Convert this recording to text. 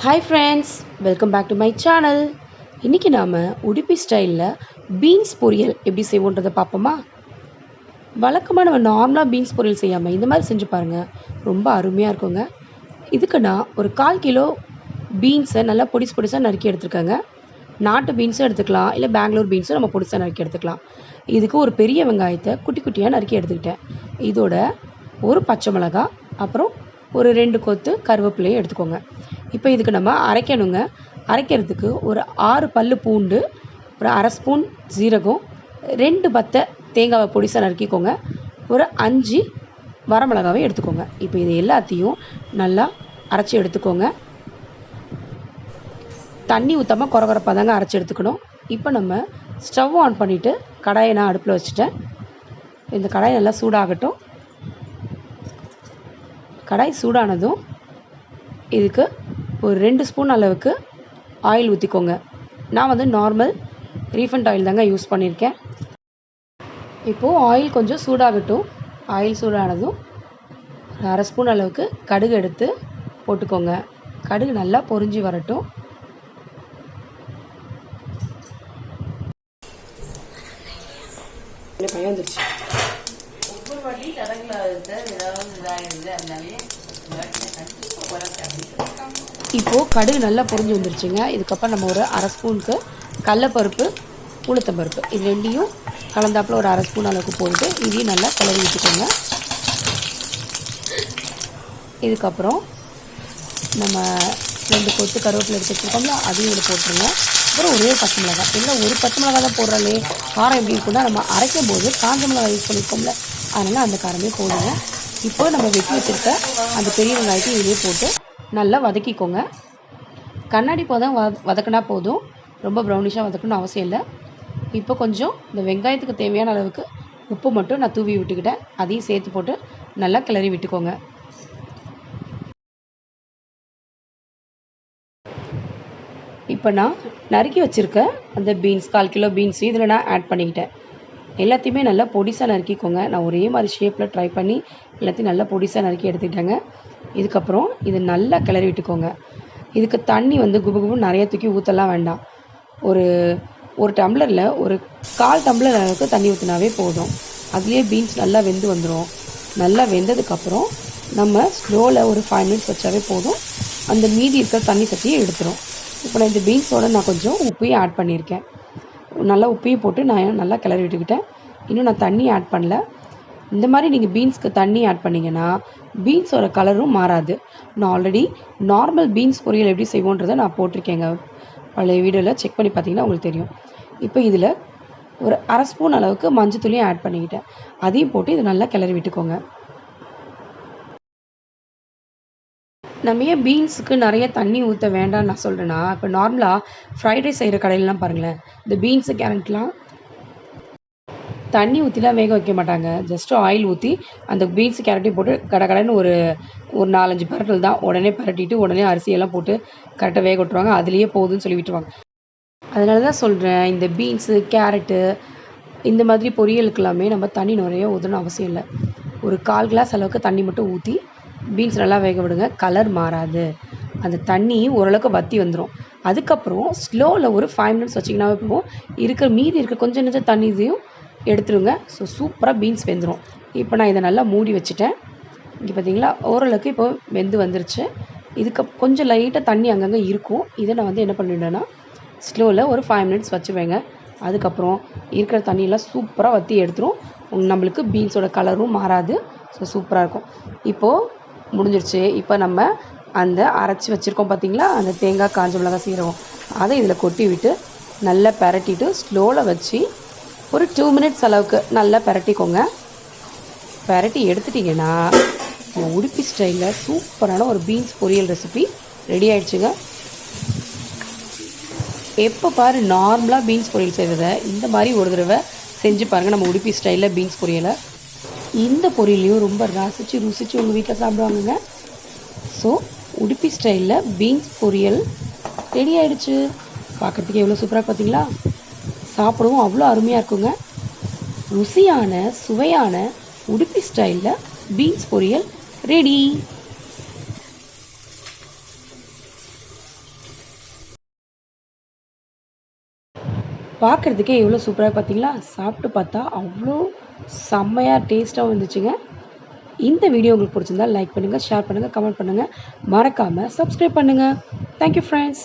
Hi friends welcome back to my channel இன்றைக்கி நாம் உடுப்பி ஸ்டைலில் பீன்ஸ் பொரியல் எப்படி செய்வோன்றதை பார்ப்போமா? வழக்கமாக நம்ம நார்மலாக பீன்ஸ் பொரியல் செய்யாமல் இந்த மாதிரி செஞ்சு பாருங்கள் ரொம்ப அருமையாக இருக்குங்க. இதுக்கு நான் ஒரு கால் கிலோ பீன்ஸை நல்லா பொடிசு பொடிசாக நறுக்கி எடுத்துருக்கேங்க. நாட்டு பீன்ஸும் எடுத்துக்கலாம் இல்லை பெங்களூர் பீன்ஸும் நம்ம பொடிசாக நறுக்கி எடுத்துக்கலாம். இதுக்கு ஒரு பெரிய வெங்காயத்தை குட்டி குட்டியாக நறுக்கி எடுத்துக்கிட்டேன். இதோட ஒரு பச்சை மிளகா அப்புறம் ஒரு ரெண்டு கொத்து கருவேப்பிலையும் எடுத்துக்கோங்க. இப்போ இதுக்கு நம்ம அரைக்கணுங்க. அரைக்கிறதுக்கு ஒரு ஆறு பல் பூண்டு ஒரு அரை ஸ்பூன் ஜீரகம் ரெண்டு பத்தை தேங்காவை பொடிசாக நறுக்கிக்கோங்க. ஒரு அஞ்சு வரமிளகாவை எடுத்துக்கோங்க. இப்போ இது எல்லாத்தையும் நல்லா அரைச்சி எடுத்துக்கோங்க. தண்ணி ஊற்றாமல் குறகுறப்பாக தாங்க அரைச்சி எடுத்துக்கணும். இப்போ நம்ம ஸ்டவ் ஆன் பண்ணிவிட்டு கடாயை நான் அடுப்பில் வச்சுட்டேன். இந்த கடாய் நல்லா சூடாகட்டும். கடாய் சூடானதும் இதுக்கு ஒரு ரெண்டு ஸ்பூன் அளவுக்கு ஆயில் ஊற்றிக்கோங்க நான் வந்து நார்மல் ரீஃபண்ட் ஆயில் தாங்க யூஸ் பண்ணியிருக்கேன். இப்போது ஆயில் கொஞ்சம் சூடாகட்டும். ஆயில் சூடானதும் ஒரு அரை ஸ்பூன் அளவுக்கு கடுகு எடுத்து போட்டுக்கோங்க. கடுகு நல்லா பொரிஞ்சு வரட்டும். பயம் வந்துருச்சு. ஒவ்வொரு வாட்டி கடையில் ஏதாவது இதாகிடுது அதனாலே இந்த வாட்டி நான் கண்டிப்பாக குறைச்சேன் அப்படின்னு இப்போது கடுகு நல்லா பொரிஞ்சு வந்துருச்சுங்க. இதுக்கப்புறம் நம்ம ஒரு அரை ஸ்பூனுக்கு கடலப்பருப்பு உளுத்தம்பருப்பு. இது ரெண்டையும் கலந்தாப்புல ஒரு அரை ஸ்பூன் அளவுக்கு போட்டு இதையும் நல்லா கிளறி விட்டுக்கோங்க இதுக்கப்புறம் நம்ம ரெண்டு கொத்து கருவேப்பில் எடுத்து வச்சுருக்கோம்ல அதையும் இதில் போட்டுருங்க. அப்புறம் ஒரே பச்சை மிளகாய். இல்லை ஒரு பச்சை மிளகாய் தான் போடுறாலே காரம் எப்படி இருக்குன்னா நம்ம அரைக்கும் போது காஞ்ச மிளகாய் யூஸ் பண்ணியிருக்கோம்ல அதனால் அந்த காரமே போடுங்க. இப்போ நம்ம வெட்டி வச்சுருக்க அந்த பெரிய வெங்காயத்தையும் இதிலே போட்டு நல்லா வதக்கிக்கோங்க. கண்ணாடி பதம் வ வதக்கினா போதும். ரொம்ப ப்ரௌனிஷாக வதக்கணும்னு அவசியம் இல்லை. இப்போ கொஞ்சம் இந்த வெங்காயத்துக்கு தேவையான அளவுக்கு உப்பு மட்டும் நான் தூவி விட்டுக்கிட்டேன். அதையும் சேர்த்து போட்டு நல்லா கிளறி விட்டுக்கோங்க. இப்போ நான் நறுக்கி வச்சுருக்க அந்த பீன்ஸ் கால் கிலோ பீன்ஸ் இதில் நான் ஆட் பண்ணிக்கிட்டேன். எல்லாத்தையுமே நல்லா பொடிசாக நறுக்கிக்கோங்க. நான் ஒரே மாதிரி ஷேப்பில் ட்ரை பண்ணி எல்லாத்தையும் நல்லா பொடிசாக நறுக்கி எடுத்துக்கிட்டேங்க. இதுக்கப்புறம் இது நல்லா கிளறி விட்டுக்கோங்க. இதுக்கு தண்ணி வந்து குபு குபு நிறைய தூக்கி ஊற்றலாம் வேண்டாம். ஒரு ஒரு டம்ளரில் ஒரு கால் டம்ளர் அளவுக்கு தண்ணி ஊற்றினாவே போதும். அதுலேயே பீன்ஸ் நல்லா வெந்து வந்துடும் நல்லா வெந்ததுக்கப்புறம் நம்ம ஸ்லோவில் ஒரு ஃபைவ் மினிட்ஸ் வச்சாவே போதும். அந்த மீதி இருக்கிற தண்ணி சட்டியை எடுத்துரும். இப்போ நான் இந்த பீன்ஸோடு நான் கொஞ்சம் உப்பையும் ஆட் பண்ணியிருக்கேன். நல்லா உப்பையும் போட்டு நான் நல்லா கிளறி விட்டுக்கிட்டேன். இன்னும் நான் தண்ணி ஆட் பண்ணல. இந்த மாதிரி நீங்கள் பீன்ஸ்க்கு தண்ணி ஆட் பண்ணிங்கன்னா பீன்ஸோட கலரும் மாறாது. நான் ஆல்ரெடி நார்மல் பீன்ஸ் பொரியல் எப்படி செய்வோன்றதை நான் போட்டிருக்கேங்க. பழைய வீடியோவில் செக் பண்ணி பார்த்தீங்கன்னா உங்களுக்கு தெரியும். இப்போ இதில் ஒரு அரை ஸ்பூன் அளவுக்கு மஞ்சள் தூளியும் ஆட் பண்ணிக்கிட்டேன். அதையும் போட்டு இதை நல்லா கிளறி விட்டுக்கோங்க. நம்ம ஏன் பீன்ஸுக்கு நிறைய தண்ணி ஊற்ற வேண்டாம்னு நான் சொல்கிறேன்னா இப்போ நார்மலாக ஃப்ரைட் ரைஸ் செய்கிற கடையிலலாம் பாருங்களேன். இந்த பீன்ஸு கேரட்லாம் தண்ணி ஊற்றிலாம் வேக வைக்க மாட்டாங்க. ஜஸ்ட்டு ஆயில் ஊற்றி அந்த பீன்ஸ் கேரட்டையும் போட்டு கடை கடைன்னு ஒரு ஒரு நாலஞ்சு பரட்டல் தான் உடனே பரட்டிட்டு உடனே அரிசியெல்லாம் போட்டு கரெக்டாக வேக விட்டுருவாங்க. அதுலேயே போகுதுன்னு சொல்லி விட்டுருவாங்க. அதனால தான் சொல்கிறேன் இந்த பீன்ஸு கேரட்டு இந்த மாதிரி பொரியலுக்கெல்லாமே நம்ம தண்ணி நிறைய ஊற்றணும் அவசியம் இல்லை. ஒரு கால் கிளாஸ் அளவுக்கு தண்ணி மட்டும் ஊற்றி பீன்ஸ் நல்லா வேக விடுங்க. கலர் மாறாது. அந்த தண்ணி ஓரளவுக்கு வற்றி வந்துடும் அதுக்கப்புறம் ஸ்லோவில் ஒரு ஃபைவ் மினிட்ஸ் வச்சிங்கனாவே போகும் இருக்கிற மீதி இருக்க கொஞ்சம் நெஞ்சம் தண்ணி இதையும் எடுத்துடுங்க ஸோ சூப்பராக பீன்ஸ் வெந்துடும் இப்போ நான் இதை நல்லா மூடி வச்சுட்டேன். இங்கே பார்த்தீங்களா ஓரளவுக்கு இப்போ வெந்து வந்துருச்சு. இதுக்கு கொஞ்சம் லைட்டாக தண்ணி அங்கங்கே இருக்கும். இதை நான் வந்து என்ன பண்ணிவிட்டேன்னா ஸ்லோவில் ஒரு ஃபைவ் மினிட்ஸ் வச்சுருவேங்க அதுக்கப்புறம் இருக்கிற தண்ணியெல்லாம் சூப்பராக வற்றி எடுத்துரும். நம்மளுக்கு பீன்ஸோட கலரும் மாறாது. ஸோ சூப்பராக இருக்கும். இப்போது முடிஞ்சிருச்சு. இப்போ நம்ம அந்த அரைச்சி வச்சுருக்கோம் பார்த்தீங்களா அந்த தேங்காய் காஞ்ச மிளகாய் சீரகம். அதை இதில் கொட்டி விட்டு நல்லா பரட்டிட்டு ஸ்லோவில் வச்சு ஒரு டூ மினிட்ஸ் அளவுக்கு நல்லா பரட்டிக்கோங்க. பரட்டி எடுத்துட்டிங்கன்னா உடுப்பி ஸ்டைலில் சூப்பரான ஒரு பீன்ஸ் பொரியல் ரெசிபி ரெடி ஆயிடுச்சுங்க. எப்போ பாரு நார்மலாக பீன்ஸ் பொரியல் செய்கிறத இந்த மாதிரி ஒரு தடவை செஞ்சு பாருங்கள் நம்ம உடுப்பி ஸ்டைலில் பீன்ஸ் பொரியலை. இந்த பொரியலையும் ரொம்ப ரசித்து ருசித்து உங்கள் வீட்டில் சாப்பிடுவாங்கங்க. ஸோ உடுப்பி ஸ்டைலில் பீன்ஸ் பொரியல் ரெடி ஆகிடுச்சு பார்க்குறதுக்கு எவ்வளோ சூப்பராக பார்த்தீங்களா சாப்பிடவும் அவ்வளோ அருமையாக இருக்குங்க. ருசியான சுவையான உடுப்பி ஸ்டைலில் பீன்ஸ் பொரியல் ரெடி பார்க்குறதுக்கே எவ்வளோ சூப்பராக பார்த்தீங்களா சாப்பிட்டு பார்த்தா அவ்வளோ செம்மையாக டேஸ்ட்டாகவும் இருந்துச்சுங்க. இந்த வீடியோ உங்களுக்கு பிடிச்சிருந்தா லைக் பண்ணுங்கள் ஷேர் பண்ணுங்கள் கமெண்ட் பண்ணுங்கள் மறக்காமல் சப்ஸ்கிரைப் பண்ணுங்கள் தேங்க்யூ ஃப்ரெண்ட்ஸ்